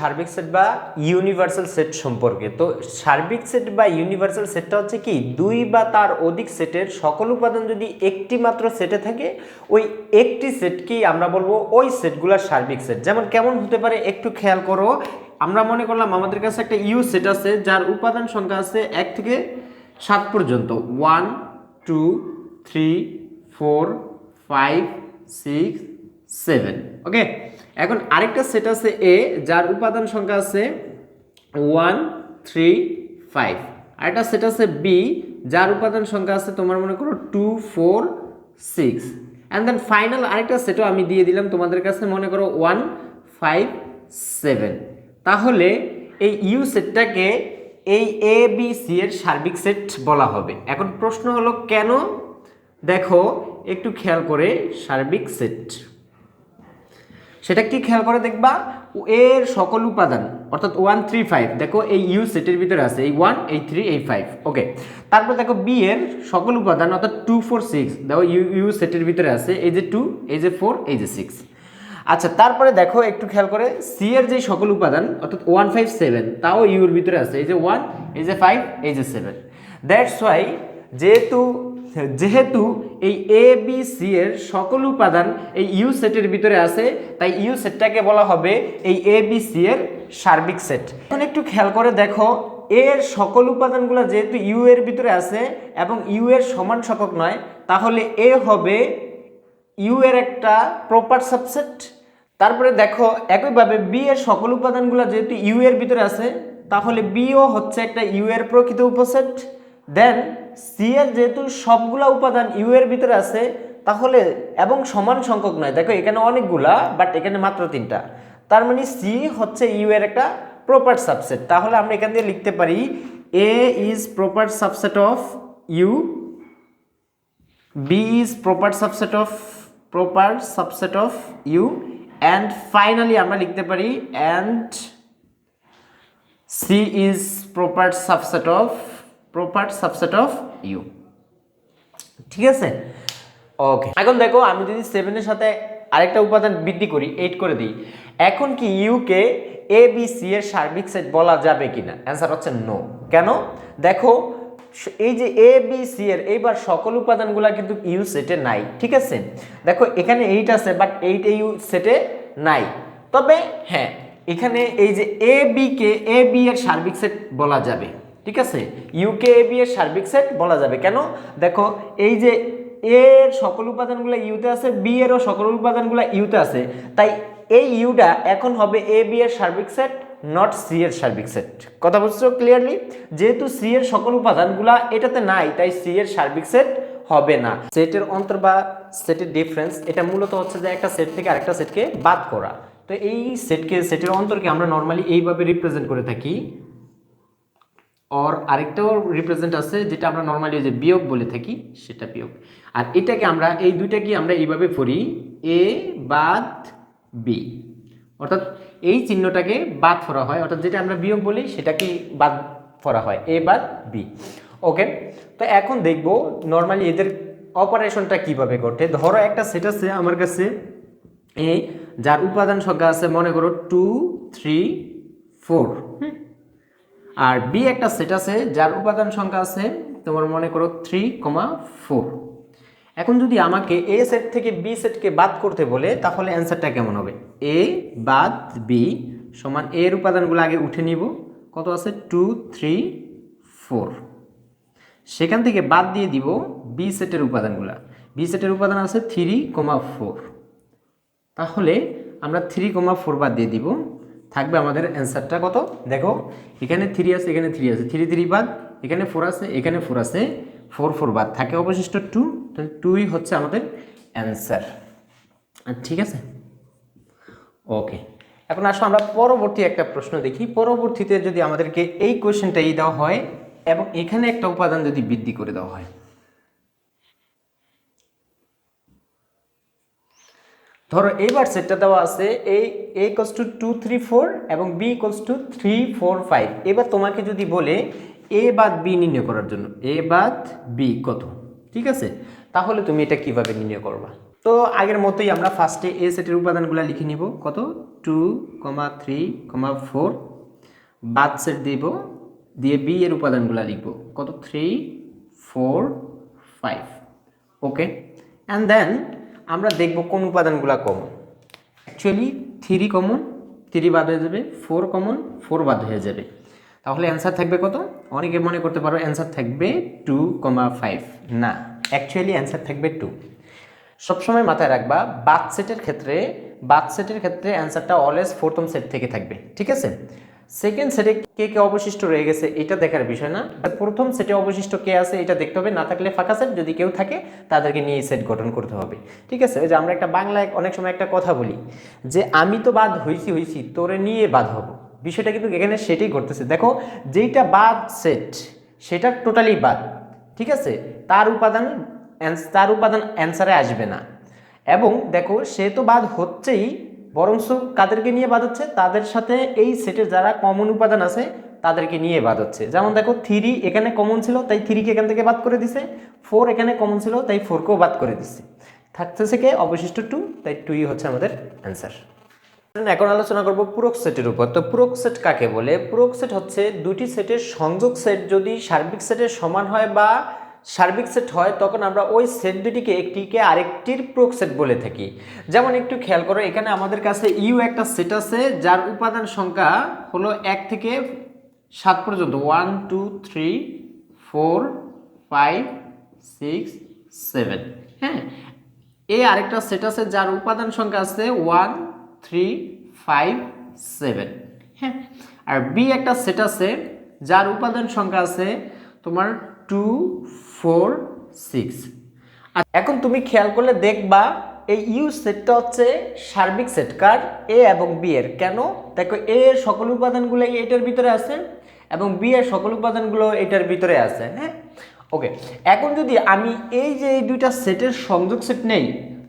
সার্বিক সেট বা universal set সম্পর্কে। তো সার্বিক সেট বা ইউনিভার্সাল সেটটা হচ্ছে কি, দুই বা তার অধিক সেটের সকল উপাদান যদি একটি মাত্র সেটে থাকে, ওই একটি সেটকেই আমরা বলব ওই সেটগুলোর সার্বিক সেট। যেমন কেমন হতে পারে একটু খেয়াল করো, আমরা মনে করলাম আমাদের কাছে একটা ইউ সেট আছে, যার উপাদান সংখ্যা আছে এক থেকে সাত পর্যন্ত। One, two, three, four, five, six, seven. Okay? এখন আরেকটা সেট আছে এ যার উপাদান সংখ্যা আছে ওয়ান থ্রি ফাইভ আরেকটা সেট আছে বি যার উপাদান সংখ্যা আছে তোমার মনে করো two four six and then final আরেকটা সেটও আমি দিয়ে দিলাম তোমাদের কাছে মনে করো ওয়ান ফাইভ সেভেন তাহলে এই ইউ সেটটাকে এই এ বি সি এর সার্বিক সেট বলা হবে। এখন প্রশ্ন হলো কেন? দেখো, একটু খেয়াল করে সার্বিক সেট সেটা কি খেয়াল করে দেখবা? এর সকল উপাদান, অর্থাৎ ওয়ান থ্রি ফাইভ দেখো এই ইউ সেটের ভিতরে আছে, এই ওয়ান এই থ্রি এই ফাইভ ওকে তারপর দেখো বি এর সকল উপাদান, অর্থাৎ টু ফোর সিক্স দেখো ইউ ইউ সেটের ভিতরে আছে, এই যে টু এই যে ফোর এই যে সিক্স আচ্ছা তারপরে দেখো একটু খেয়াল করে সি এর যে সকল উপাদান, অর্থাৎ ওয়ান ফাইভ সেভেন তাও ইউর ভিতরে আছে, এই যে ওয়ান এই যে ফাইভ এই যে সেভেন দ্যাটস ওয়াই যেহেতু যেহেতু এই এ বি সি এর সকল উপাদান এই ইউ সেটের ভিতরে আছে, তাই ইউ সেটটাকে বলা হবে এই এ বি সি এর সার্বিক সেট এখন একটু খেয়াল করে দেখো এর সকল উপাদানগুলো যেহেতু ইউ এর ভিতরে আছে এবং ইউ এর সমান সংখ্যক নয়, তাহলে এ হবে ইউ এর একটা প্রপার সাবসেট তারপরে দেখো, একইভাবে বি এর সকল উপাদানগুলো যেহেতু ইউ এর ভিতরে আছে, তাহলে বিও হচ্ছে একটা ইউ এর প্রকৃত উপসেট। দেন সি এর যেহেতু সবগুলা উপাদান ইউ এর ভিতরে আছে, তাহলে, এবং সমান সংখ্যক নয়। দেখো, এখানে অনেকগুলা বাট এখানে মাত্র তিনটা। তার মানে সি হচ্ছে ইউ এর একটা প্রপার সাবসেট তাহলে আমরা এখান দিয়ে লিখতে পারি A is proper subset of U B is proper subset of proper subset of U and finally আমরা লিখতে পারি and C is proper subset of proper subset of U ঠিক আছে? ওকে এখন দেখো, আমি যদি সেভেনের সাথে আরেকটা উপাদান বৃদ্ধি করি এইট করে দিই, এখন কি ইউকে এ বি সি এর সার্বিক সেট বলা যাবে কিনা? অ্যান্সার হচ্ছে নো কেন? দেখো, এই যে এ বি সি এর, এইবার সকল উপাদানগুলো কিন্তু ইউ সেটে নাই, ঠিক আছে? দেখো, এখানে এইট আছে বাট এইট ইউ সেটে নাই। তবে হ্যাঁ এখানে এই যে A B K A B এর সার্বিক সেট বলা যাবে। ঠিক আছে? ইউকে এ বি এর সার্বিক সেট বলা যাবে। কেন? দেখো, এই যে এর সকল উপাদানগুলো ইউতে আছে বি এরও সকল উপাদানগুলো ইউতে আছে। তাই এই ইউটা এখন হবে এ বি এর সার্বিক সেট নট সি এর সার্বিক সেট কথা বুঝছ ক্লিয়ারলি যেহেতু সি এর সকল উপাদানগুলা এটাতে নাই, তাই সি এর সার্বিক সেট হবে না। সেটের অন্তর বা সেটের ডিফারেন্স এটা মূলত হচ্ছে যে একটা সেট থেকে আরেকটা সেটকে বাদ করা। তো এই সেটকে সেটের অন্তরকে আমরা নর্মালি এইভাবে রিপ্রেজেন্ট করে থাকি। অর আরেকটাও রিপ্রেজেন্ট আছে, যেটা আমরা নর্মালি যে বিয়োগ বলে থাকি, সেটা বিয়োগ। আর এটাকে আমরা, এই দুইটাকে আমরা এইভাবে পড়ি এ বাদ বি অর্থাৎ এই চিহ্নটাকে বাদ ফরা হয়, অর্থাৎ যেটা আমরা বিয়োগ বলি, সেটাকে বাদ ফরা হয় এ বাদ বি ওকে তো এখন দেখব নর্মালি এদের অপারেশনটা কীভাবে ঘটে। ধরো একটা সেট আছে আমার কাছে এ যার উপাদান সংখ্যা আছে, মনে করো টু থ্রি ফোর হুম? আর বি একটা সেট আছে, যার উপাদান সংখ্যা আছে তোমার মনে করো থ্রি কমা ফোর এখন যদি আমাকে এ সেট থেকে বি সেটকে বাদ করতে বলে, তাহলে অ্যান্সারটা কেমন হবে? এ বাদ বি সমান এর উপাদানগুলো আগে উঠে নিব। কত আছে? টু থ্রি ফোর সেখান থেকে বাদ দিয়ে দিব বি সেটের উপাদানগুলো। বি সেটের উপাদান আছে থ্রি কমা ফোর তাহলে আমরা থ্রি কমা ফোর বাদ দিয়ে দিব। থাকবে আমাদের অ্যান্সারটা কত? দেখো, এখানে থ্রি আছে, এখানে থ্রি আছে। থ্রি থ্রি বাদ, এখানে ফোর আছে, এখানে ফোর আছে। ফোর ফোর বাদ। থাকে অবশিষ্ট টু তাহলে টুই হচ্ছে আমাদের অ্যান্সার ঠিক আছে? ওকে এখন আসো, আমরা পরবর্তী একটা প্রশ্ন দেখি। পরবর্তীতে যদি আমাদেরকে এই কোয়েশ্চেনটা এই দেওয়া হয় এবং এখানে একটা উপাদান যদি বৃদ্ধি করে দেওয়া হয়। ধরো এইবার সেটটা দেওয়া আছে এই A equals to two three four এবং B equals to three four five এবার তোমাকে যদি বলে এ বাদ বি নির্ণয় করার জন্য এ বাদ বি কত? ঠিক আছে? তাহলে তুমি এটা কীভাবে নির্ণয় করবা? তো আগের মতোই আমরা ফার্স্টে এ সেটের উপাদানগুলো লিখে নিব। কত? Two comma three comma four বাদ সেট দিব, দিয়ে বি এর উপাদানগুলো লিখব। কত? Three four five okay and then আমরা দেখব কোন উপাদানগুলো common actually three common three বাদ হয়ে যাবে ফোর কমন ফোর বাদ হয়ে যাবে। তাহলে অ্যান্সার থাকবে কত? অনেকে মনে করতে পারো অ্যান্সার থাকবে টু কমা ফাইভ না অ্যাকচুয়ালি অ্যান্সার থাকবে টু সবসময় মাথায় রাখবা, বাদ সেটের ক্ষেত্রে, বাদ সেটের ক্ষেত্রে অ্যান্সারটা অলওয়েজ প্রথম সেট থেকে থাকবে, ঠিক আছে? সেকেন্ড সেটে কে কে অবশিষ্ট রয়ে গেছে, এটা দেখার বিষয় না। প্রথম সেটে অবশিষ্ট কে আছে, এটা দেখতে হবে। না থাকলে ফাঁকা সেট যদি কেউ থাকে, তাদেরকে নিয়ে সেট গঠন করতে হবে। ঠিক আছে? ওই যে আমরা একটা বাংলায় অনেক সময় একটা কথা বলি, যে আমি তো বাদ হইছি হইছি, তোরে নিয়ে বাদ হব। বিষয়টা কিন্তু এখানে সেটাই ঘটতেছে। দেখো, যেইটা বাদ সেট সেটা টোটালি বাদ। ঠিক আছে? তার উপাদান তার উপাদান অ্যান্সারে আসবে না। এবং দেখো, সে তো বাদ হচ্ছেই বরঞ্চ কাদেরকে নিয়ে বাদ হচ্ছে তাদের সাথে এই সেটের যারা কমন উপাদান আছে, তাদেরকে নিয়ে বাদ হচ্ছে যেমন দেখো থ্রি এখানে কমন ছিল, তাই থ্রিকে এখান থেকে বাদ করে দিছে। ফোর এখানে কমন ছিল, তাই ফোরকেও বাদ করে দিচ্ছে থাকতেছে কে? অবশিষ্ট টু তাই টুই হচ্ছে আমাদের অ্যান্সার এখন আলোচনা করব পুরক সেটের উপর। তো পুরক সেট কাকে বলে? পুরক সেট হচ্ছে দুটি সেটের সংযোগ সেট যদি সার্বিক সেটের সমান হয় বা সার্বিক সেট হয়, তখন আমরা ওই সেট দুটিকে একটিকে আরেকটির প্রোক সেট বলে থাকি। যেমন একটু খেয়াল করো, এখানে আমাদের কাছে ইউ একটা সেট আছে, যার উপাদান সংখ্যা হলো এক থেকে সাত পর্যন্ত। One two three four five six seven হ্যাঁ? এ আরেকটা সেট আছে, যার উপাদান সংখ্যা আছে ওয়ান থ্রি ফাইভ সেভেন হ্যাঁ? আর বি একটা সেট আছে, যার উপাদান সংখ্যা আছে তোমার টু ফোর, সিক্স। এখন তুমি খেয়াল করলে দেখবা, এই ইউ সেটটা হচ্ছে সার্বিক সেট, কার? এ এবং বি এর। কেন? দেখো, এ এর সকল উপাদানগুলো এটার ভিতরে আছে এবং বি এর সকল উপাদানগুলো এটার ভিতরে আছে হ্যাঁ? ওকে, এখন যদি আমি এই যে এই দুইটা সেটের সংযোগ সেট নেই,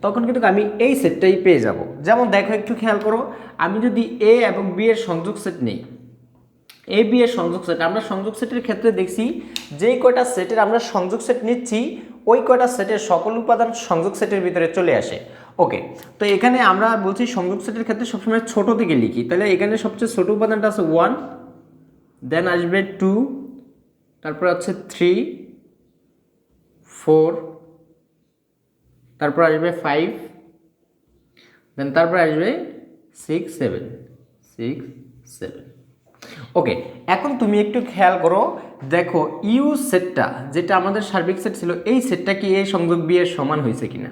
তখন কিন্তু আমি এই সেটটাই পেয়ে যাব। যেমন দেখো, একটু খেয়াল করো, আমি যদি এ এবং বি এর সংযোগ সেট নেই এ বি এর সংযোগ সেট আমরা সংযোগ সেটের ক্ষেত্রে দেখছি যেই কয়টা সেটের আমরা সংযোগ সেট নিচ্ছি, ওই কয়টা সেটের সকল উপাদান সংযোগ সেটের ভিতরে চলে আসে। ওকে তো এখানে আমরা বলছি সংযোগ সেটের ক্ষেত্রে সবসময় ছোট থেকে লিখি। তাহলে এখানে সবচেয়ে ছোট উপাদানটা আছে ওয়ান দেন আসবে টু তারপর আছে থ্রি ফোর তারপর আসবে ফাইভ দেন তারপর আসবে six seven six seven okay এখন তুমি একটু খেয়াল করো, দেখো, ইউ সেটটা, যেটা আমাদের সার্বিক সেট ছিল, এই সেটটা কি এই সংযোগ বি এর সমান হয়েছে কিনা?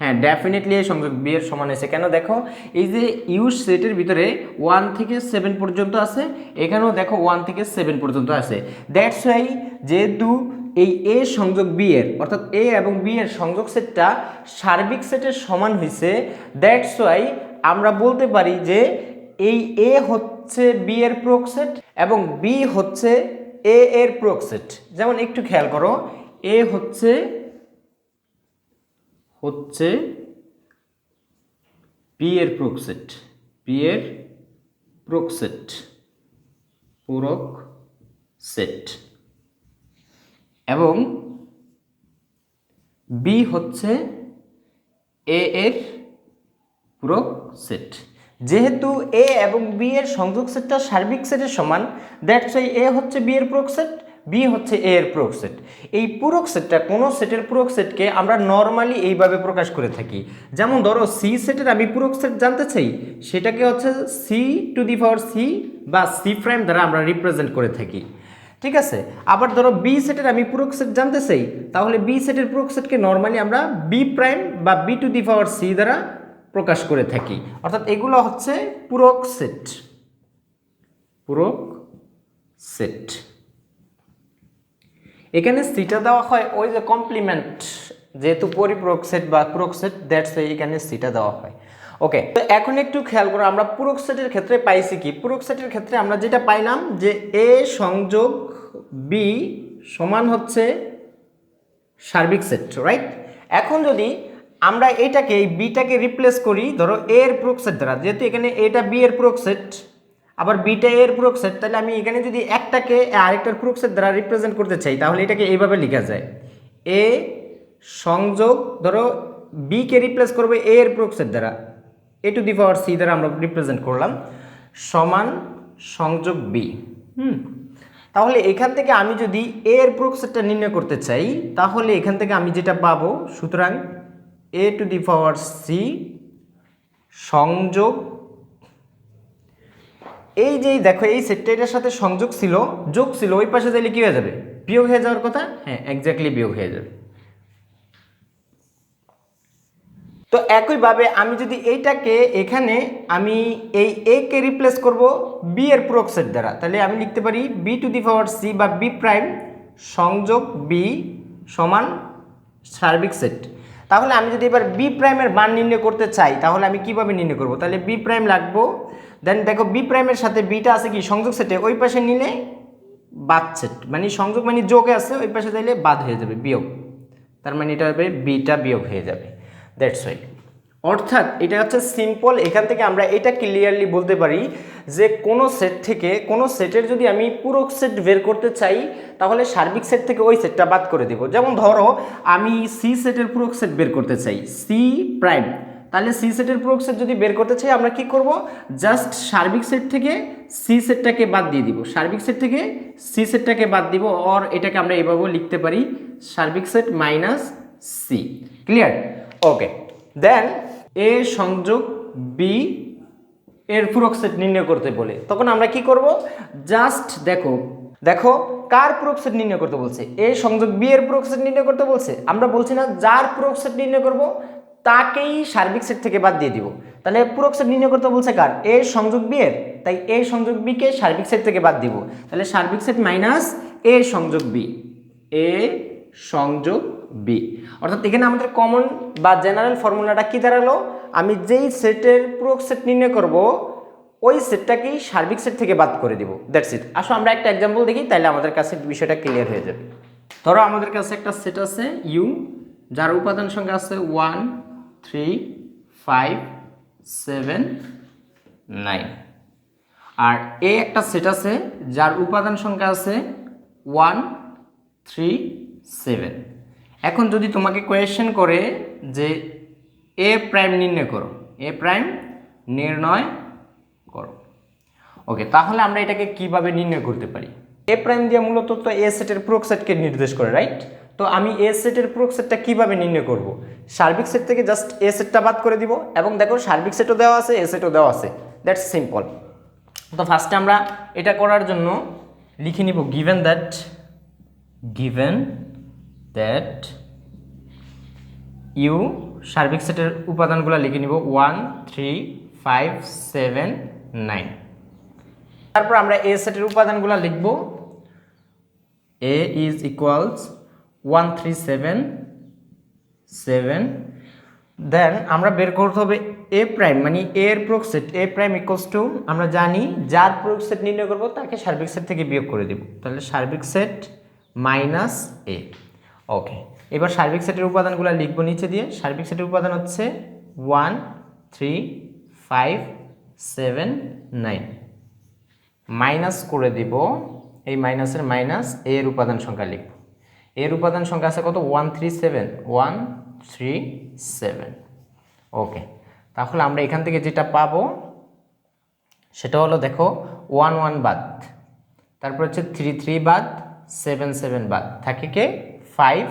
হ্যাঁ ডেফিনেটলি এই সংযোগ বি এর সমান হয়েছে। কেন দেখো, এই যে ইউ সেটের ভিতরে ওয়ান থেকে সেভেন পর্যন্ত আছে, এখানেও দেখো ওয়ান থেকে সেভেন পর্যন্ত আছে। দ্যাটস ওয়াই যেহেতু এই এ সংযোগ বি এর, অর্থাৎ এ এবং বি এর সংযোগ সেটটা সার্বিক সেটের সমান হয়েছে দ্যাটস ওয়াই আমরা বলতে পারি যে এই এ হচ্ছে বি এর প্রোকসেট এবং বি হচ্ছে এ এর প্রোকসেট যেমন একটু খেয়াল করো এ হচ্ছে হচ্ছে পি এর প্রোকসেট পি এর প্রোকসেট পূরক সেট এবং বি হচ্ছে এ এর পূরক সেট যেহেতু এ এবং বি এর সংযোগ সেটটা সার্বিক সেটের সমান দ্যাটস ওয়াই এ হচ্ছে বি এর পূরক সেট বি হচ্ছে এ এর পূরক সেট। এই পূরক সেটটা কোনো সেটের পূরক সেটকে আমরা নর্মালি এইভাবে প্রকাশ করে থাকি। যেমন ধরো সি সেটের আমি পূরক সেট জানতে চাই, সেটাকে হচ্ছে C to the power C বা সি প্রাইম দ্বারা আমরা রিপ্রেজেন্ট করে থাকি। ঠিক আছে? আবার ধরো বি সেটের আমি পূরক সেট জানতে চাই, তাহলে বি সেটের পূরক সেটকে নর্মালি আমরা বি প্রাইম বা B to the power C দ্বারা প্রকাশ করে থাকি। অর্থাৎ এগুলো হচ্ছে পূরক সেট। পূরক সেট। এখানে সিটা দেওয়া হয় ওই যে কমপ্লিমেন্ট যেহেতু পরিপূরক সেট বা পূরক সেট দ্যাটস এখানে সিটা দেওয়া হয়। ওকে তো এখন একটু খেয়াল করো, আমরা পূরক সেটের ক্ষেত্রে পাইছি কি? পূরক সেটের ক্ষেত্রে আমরা যেটা পাইলাম যে এ সংযোগ বি সমান হচ্ছে সার্বিক সেট রাইট এখন যদি আমরা এটাকে, এই বিটাকে রিপ্লেস করি। ধরো এ এর প্রোকসেট দ্বারা, যেহেতু এখানে এটা বি এর প্রোক সেট আবার বিটা এর প্রোক সেট তাহলে আমি এখানে যদি একটাকে আরেকটার প্রোকসেট দ্বারা রিপ্রেজেন্ট করতে চাই, তাহলে এটাকে এইভাবে লেখা যায়। এ সংযোগ, ধরো বি কে রিপ্লেস করবে এ এর প্রয়োগ দ্বারা। এ টু দি পাওয়ার সি দ্বারা আমরা রিপ্রেজেন্ট করলাম। সমান সংযোগ বি হুম। তাহলে এখান থেকে আমি যদি এ এর প্রয়োগ সেটটা নির্ণয় করতে চাই, তাহলে এখান থেকে আমি যেটা পাবো, সুতরাং এ টু দি পাওয়ার সি সংযোগ। এই যে, দেখো, এই সেটটা এটার সাথে সংযোগ ছিল, যোগ ছিল, ওই পাশে যাইলে কি হয়ে যাবে? বিয়োগ হয়ে যাওয়ার কথা? হ্যাঁ এক্স্যাক্টলি বিয়োগ হয়ে যাবে। তো একইভাবে আমি যদি এইটাকে এখানে আমি এই এ কে রিপ্লেস করব বি এর প্রোক সেট দ্বারা, তাহলে আমি লিখতে পারি B to the power C বা বি প্রাইম সংযোগ বি সমান সার্বিক সেট তাহলে আমি যদি এবার বি প্রাইমের মান নির্ণয় করতে চাই, তাহলে আমি কীভাবে নির্ণয় করব? তাহলে বি প্রাইম লাগবো। দেন দেখো বি প্রাইমের সাথে বিটা আছে কি? সংযোগ সেটে ওই পাশে নিলে বাদ সেট মানে সংযোগ মানে যোগে আছে, ওই পাশে চাইলে বাদ হয়ে যাবে, বিয়োগ। তার মানে এটা হবে বিটা বিয়োগ হয়ে যাবে। দ্যাটস ওয়াই অর্থাৎ এটা হচ্ছে সিম্পল এখান থেকে আমরা এটা ক্লিয়ারলি বলতে পারি যে কোনো সেট থেকে, কোনো সেটের যদি আমি পুরো সেট বের করতে চাই, তাহলে সার্বিক সেট থেকে ওই সেটটা বাদ করে দেব। যেমন ধরো, আমি সি সেটের পুরো সেট বের করতে চাই সি প্রাইম তাহলে সি সেটের পুরো সেট যদি বের করতে চাই, আমরা কি করব? জাস্ট সার্বিক সেট থেকে সি সেটটাকে বাদ দিয়ে দিব। সার্বিক সেট থেকে সি সেটটাকে বাদ দিব অর এটাকে আমরা এভাবেও লিখতে পারি, সার্বিক set minus C clear okay then A সংযোগ বি এর পূরক সেট নির্ণয় করতে বলে। তখন আমরা কি করব? জাস্ট দেখো দেখো কার পূরক সেট নির্ণয় করতে বলছে? এ সংযোগ বি এর পূরক সেট নির্ণয় করতে বলছে। আমরা বলছি না যার পূরক সেট নির্ণয় করব, তাকেই সার্বিক সেট থেকে বাদ দিয়ে দিব। তাহলে পূরক সেট নির্ণয় করতে বলছে কার? এ সংযোগ বি এর। তাই এ সংযোগ বি কে সার্বিক সেট থেকে বাদ দিব। তাহলে সার্বিক সেট মাইনাস এ সংযোগ বি এ সংযোগ বি অর্থাৎ এখানে আমাদের কমন বা জেনারেল ফর্মুলাটা কি দাঁড়াল? আমি যেই সেটের প্রোক সেট নির্ণয় করব, ওই সেটটাকেই সার্বিক সেট থেকে বাদ করে দিব। দ্যাটস ইট আসো আমরা একটা এক্সাম্পল দেখি তাহলে আমাদের কাছে বিষয়টা ক্লিয়ার হয়ে যাবে। ধরো আমাদের কাছে একটা সেট আছে ইউ যার উপাদান সংখ্যা আছে one three five seven nine R A একটা সেট আছে, যার উপাদান সংখ্যা আছে ওয়ান থ্রি সেভেন। এখন যদি তোমাকে কোয়েশ্চেন করে যে এ প্রাইম নির্ণয় করো এ প্রাইম নির্ণয় করো। ওকে তাহলে আমরা এটাকে কীভাবে নির্ণয় করতে পারি? এ প্রাইম দিয়ে মূলত তো এ সেটের প্রোক সেটকে নির্দেশ করে রাইট তো আমি এ সেটের প্রোক সেটটা কীভাবে নির্ণয় করব? সার্বিক সেট থেকে জাস্ট এ সেটটা বাদ করে দিব এবং দেখো সার্বিক সেটও দেওয়া আছে এ সেটও দেওয়া আছে। দ্যাটস সিম্পল তো ফার্স্টে আমরা এটা করার জন্য লিখে নিব given that given that U সার্বিক সেটের উপাদানগুলো লিখে নিব one three five seven nine তারপর আমরা এ সেটের উপাদানগুলো লিখব। A is equals one three seven seven then আমরা বের করতে হবে এ প্রাইম মানে এর প্রয়োগ set A prime equals to আমরা জানি যার প্রয়োগ সেট নির্ণয় করব, তাকে সার্বিক সেট থেকে বিয়োগ করে দেব। তাহলে সার্বিক সেট মাইনাস এ ওকে এবার সার্বিক সেটের উপাদানগুলো লিখব নিচে দিয়ে। সার্বিক সেটের উপাদান হচ্ছে one three five seven nine minus করে দিব, এই মাইনাসের মাইনাস এর উপাদান সংখ্যা লিখব। এর উপাদান সংখ্যা আছে কত? One three seven one three seven okay তাহলে আমরা এখান থেকে যেটা পাবো, সেটা হলো দেখো ওয়ান ওয়ান বাদ। তারপর হচ্ছে থ্রি থ্রি বাদ সেভেন সেভেন বাদ। থাকে কে? ফাইভ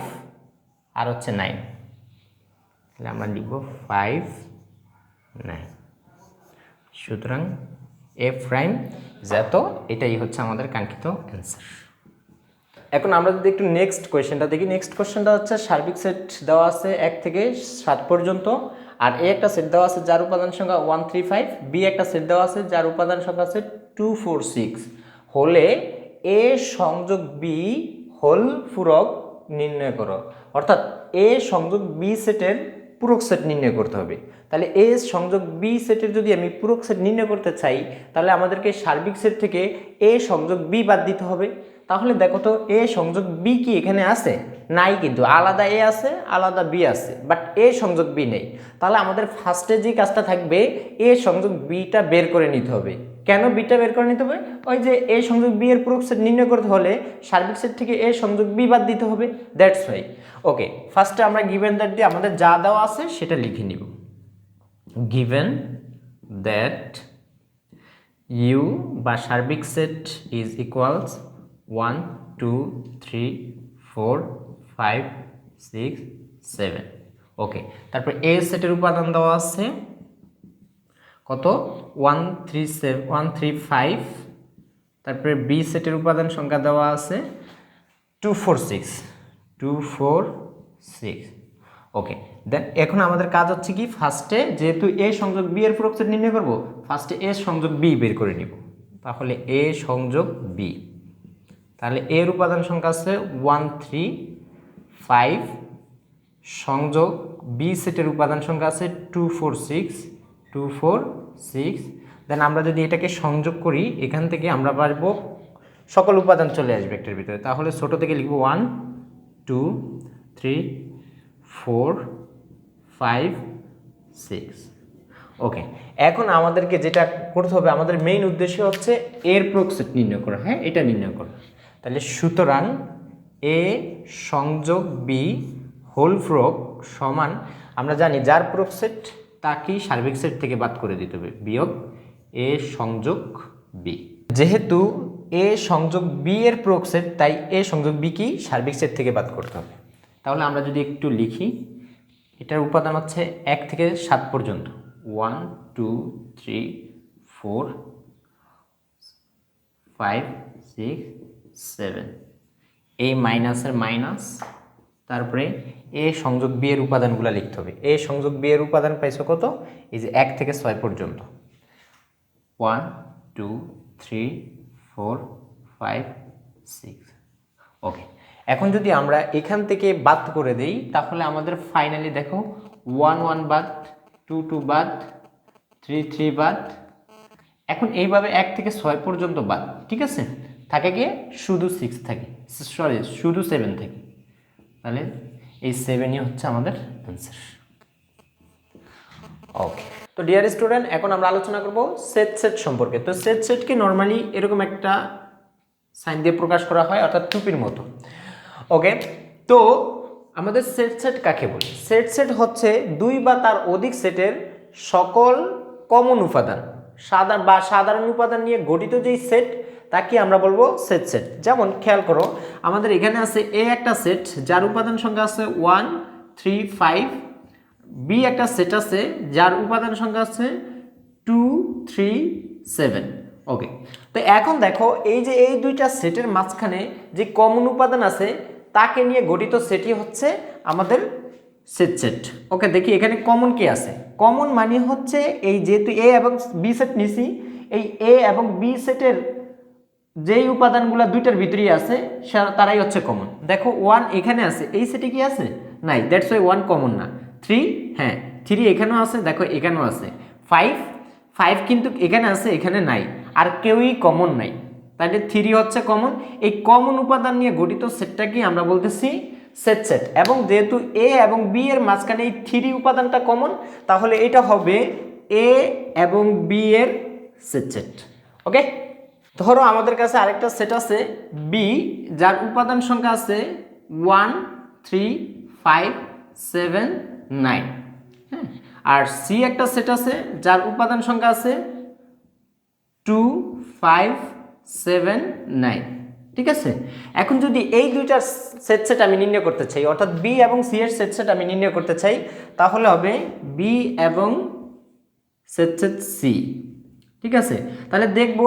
আর হচ্ছে নাইন তাহলে আমরা লিখব ফাইভ নাইন সুতরাং এ প্রাইম যত এটাই হচ্ছে আমাদের কাঙ্ক্ষিত অ্যান্সার এখন আমরা যদি একটু নেক্সট কোয়েশ্চেনটা দেখি নেক্সট কোয়েশ্চেনটা হচ্ছে সার্বিক সেট দেওয়া আছে এক থেকে সাত পর্যন্ত, আর এ একটা সেট দেওয়া আছে যার উপাদান সংখ্যা ওয়ান থ্রি ফাইভ বি একটা সেট দেওয়া আছে যার উপাদান সংখ্যা আছে টু ফোর সিক্স হলে এ সংযোগ বি হোল পূরক নির্ণয় করো। অর্থাৎ এ সংযোগ বি সেটের পূরক সেট নির্ণয় করতে হবে। তাহলে এ সংযোগ বি সেটের যদি আমি পূরক সেট নির্ণয় করতে চাই, তাহলে আমাদেরকে সার্বিক সেট থেকে এ সংযোগ বি বাদ দিতে হবে। তাহলে দেখো তো এ সংযোগ বি কি এখানে আছে? নাই কিন্তু। আলাদা এ আছে, আলাদা বি আছে বাট এ সংযোগ বি নেই। তাহলে আমাদের ফার্স্টে যে কাজটা থাকবে এ সংযোগ বিটা বের করে নিতে হবে। কেন বিটা বের করে নিতে হবে? ওই যে এ সংযোগ বি এর প্রয়োগ সেট নির্ণয় করতে হলে সার্বিক সেট থেকে এ সংযোগ বি বাদ দিতে হবে। দ্যাটস ওয়াই ওকে ফার্স্টে আমরা গিভেন দ্যাট দিয়ে আমাদের যা দেওয়া আছে সেটা লিখে নিব। গিভেন দ্যাট ইউ বা সার্বিক set is equals one two three four five six seven okay তারপর এ সেটের উপাদান দেওয়া আছে। কত? One three seven one three five তারপরে বি সেটের উপাদান সংখ্যা দেওয়া আছে। Two four six two four six okay then এখন আমাদের কাজ হচ্ছে কি? ফার্স্টে যেহেতু এ সংযোগ বি এর প্রোক্সেট নির্ণয় করব ফার্স্টে এ সংযোগ বি বের করে নিব। তাহলে এ সংযোগ বি তাহলে এর উপাদান সংখ্যা আছে ওয়ান থ্রি ফাইভ সংযোগ বি সেটের উপাদান সংখ্যা আছে two four six two, four, six. Then আমরা যদি এটাকে সংযোগ করি, এখান থেকে আমরা পারব সকল উপাদান চলে আসবে একটার ভিতরে। তাহলে ছোট থেকে লিখব one two three four five six okay এখন আমাদেরকে যেটা করতে হবে, আমাদের মেইন উদ্দেশ্য হচ্ছে এর প্রোক্সেট নির্ণয় করা। হ্যাঁ এটা নির্ণয় করা। তাহলে সুতরাং এ সংযোগ বি হোল ফ্রক সমান, আমরা জানি যার প্রোক্সেট তাকেই সার্বিক সেট থেকে বাদ করে দিতে হবে। বিয়োগ এ সংযোগ বি। যেহেতু এ সংযোগ বি এর প্রোক্সেট তাই এ সংযোগ বি কি সার্বিক সেট থেকে বাদ করতে হবে। তাহলে আমরা যদি একটু লিখি এটার উপাদান হচ্ছে এক থেকে সাত পর্যন্ত। One two three four five six seven. এই মাইনাসের মাইনাস তারপরে এ সংযোগ বি এর উপাদানগুলো লিখতে হবে। এ সংযোগ বি এর উপাদান পাইছো কত? এই যে এক থেকে ছয় পর্যন্ত। One two three four five six okay এখন যদি আমরা এখান থেকে বাদ করে দেই, তাহলে আমাদের ফাইনালি দেখো ওয়ান ওয়ান বাদ টু টু বাদ থ্রি থ্রি বাদ। এখন এইভাবে এক থেকে ছয় পর্যন্ত বাদ, ঠিক আছে? থাকে গিয়ে শুধু সিক্স থাকে। সরি শুধু সেভেন থাকে। তাহলে এই সেভেনই হচ্ছে আমাদের অ্যান্সার ওকে তো ডিয়ার স্টুডেন্ট এখন আমরা আলোচনা করব সেট সেট সম্পর্কে। তো সেট সেটকে নর্মালি এরকম একটা সাইন দিয়ে প্রকাশ করা হয়, অর্থাৎ টুপির মতো। ওকে তো আমাদের সেট সেট কাকে বলি? সেট সেট হচ্ছে দুই বা তার অধিক সেটের সকল কমন উপাদান। সাধারণ বা সাধারণ উপাদান নিয়ে গঠিত যেই সেট তাকে আমরা বলব? সেট সেট যেমন খেয়াল করো, আমাদের এখানে আছে এ একটা সেট যার উপাদান সংখ্যা আছে ওয়ান থ্রি ফাইভ বি একটা সেট আছে, যার উপাদান সংখ্যা আছে টু থ্রি সেভেন ওকে তো এখন দেখো, এই যে এই দুইটা সেটের মাঝখানে যে কমন উপাদান আছে, তাকে নিয়ে গঠিত সেটই হচ্ছে আমাদের সেট সেট ওকে দেখি এখানে কমন কি আছে? কমন মানে হচ্ছে এই যেহেতু এ এবং বি সেট নিছি, এই এ এবং বি সেটের যেই উপাদানগুলো দুইটার ভিতরেই আছে তারাই হচ্ছে কমন দেখো ওয়ান এখানে আছে, এই সেটে কি আছে? নাই দ্যাটস ওয়াই ওয়ান কমন না। থ্রি হ্যাঁ থ্রি এখানেও আছে, দেখো, এখানেও আছে। ফাইভ ফাইভ কিন্তু এখানে আছে, এখানে নাই। আর কেউই কমন নাই। তাহলে থ্রি হচ্ছে কমন এই কমন উপাদান নিয়ে গঠিত সেটটাকে আমরা বলতেছি? সেট সেট এবং যেহেতু এ এবং বি এর মাঝখানে এই থ্রি উপাদানটা কমন তাহলে এটা হবে এ এবং বি এর সেট সেট ওকে ধরো আমাদের কাছে আরেকটা সেট আছে বি যার উপাদান সংখ্যা আছে one three five seven nine হ্যাঁ? আর সি একটা সেট আছে, যার উপাদান সংখ্যা আছে টু ফাইভ সেভেন নাইন ঠিক আছে? এখন যদি এই দুইটার সেট সেট আমি নির্ণয় করতে চাই, অর্থাৎ বি এবং সি এর সেট সেট আমি নির্ণয় করতে চাই, তাহলে হবে বি এবং সেট সেট সি ঠিক আছে? তাহলে দেখব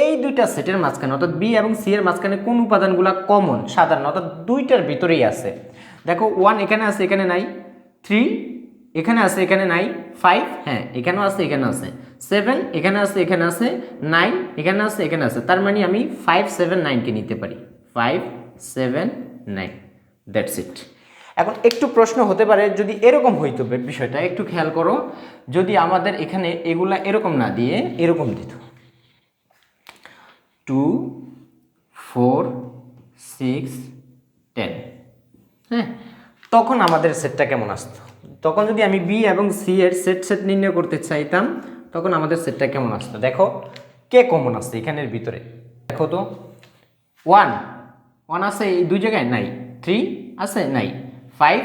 এই দুইটা সেটের মাঝখানে, অর্থাৎ বি এবং সি এর মাঝখানে কোন উপাদানগুলো কমন সাধারণ, অর্থাৎ দুইটার ভিতরেই আছে। দেখো ওয়ান এখানে আছে, এখানে নাই। থ্রি এখানে আছে, এখানে নাই। ফাইভ হ্যাঁ এখানেও আছে এখানে আছে। সেভেন এখানে আছে এখানে আছে। নাইন এখানে আছে এখানে আছে। তার মানে আমি ফাইভ সেভেন নাইনকে নিতে পারি। Five seven nine that's it এখন একটু প্রশ্ন হতে পারে, যদি এরকম হইতো বিষয়টা, একটু খেয়াল করো। যদি আমাদের এখানে এগুলা এরকম না দিয়ে এরকম দিত। Two, four, six, ten. হ্যাঁ তখন আমাদের সেটটা কেমন আসতো? তখন যদি আমি বি এবং সি এর সেট সেট নির্ণয় করতে চাইতাম, তখন আমাদের সেটটা কেমন আসতো? দেখো, কে কমন আছে এখানের ভিতরে? দেখো তো ওয়ান ওয়ান আছে এই দুই জায়গায়? নাই। থ্রি আছে? নাই। ফাইভ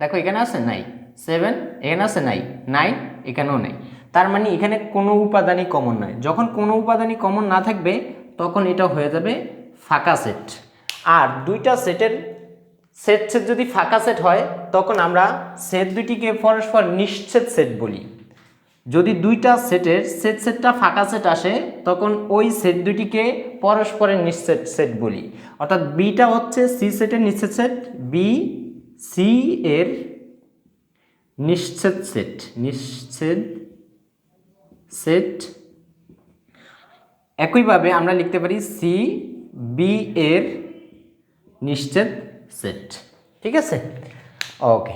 দেখো, এখানে আছে? নাই। সেভেন এখানে আছে? নাই। নাইন এখানেও নাই। তার মানে এখানে কোনো উপাদানই কমন নাই যখন কোনো উপাদানই কমন না থাকবে তখন এটা হয়ে যাবে ফাঁকা সেট। আর দুইটা সেটের, সেট সেট যদি ফাঁকা সেট হয়, তখন আমরা সেট দুটিকে পরস্পর নিশ্চিত সেট বলি। যদি দুইটা সেটের, সেট সেটটা ফাঁকা সেট আসে, তখন ওই সেট দুটিকে পরস্পরের নিশ্চিত সেট বলি। অর্থাৎ বিটা হচ্ছে সি সেটের নিশ্চিত সেট বি সি এর নিশ্চিত সেট নিশ্চিত সেট একইভাবে আমরা লিখতে পারি সি বি এর নিশ্চেদ সেট ঠিক আছে? ওকে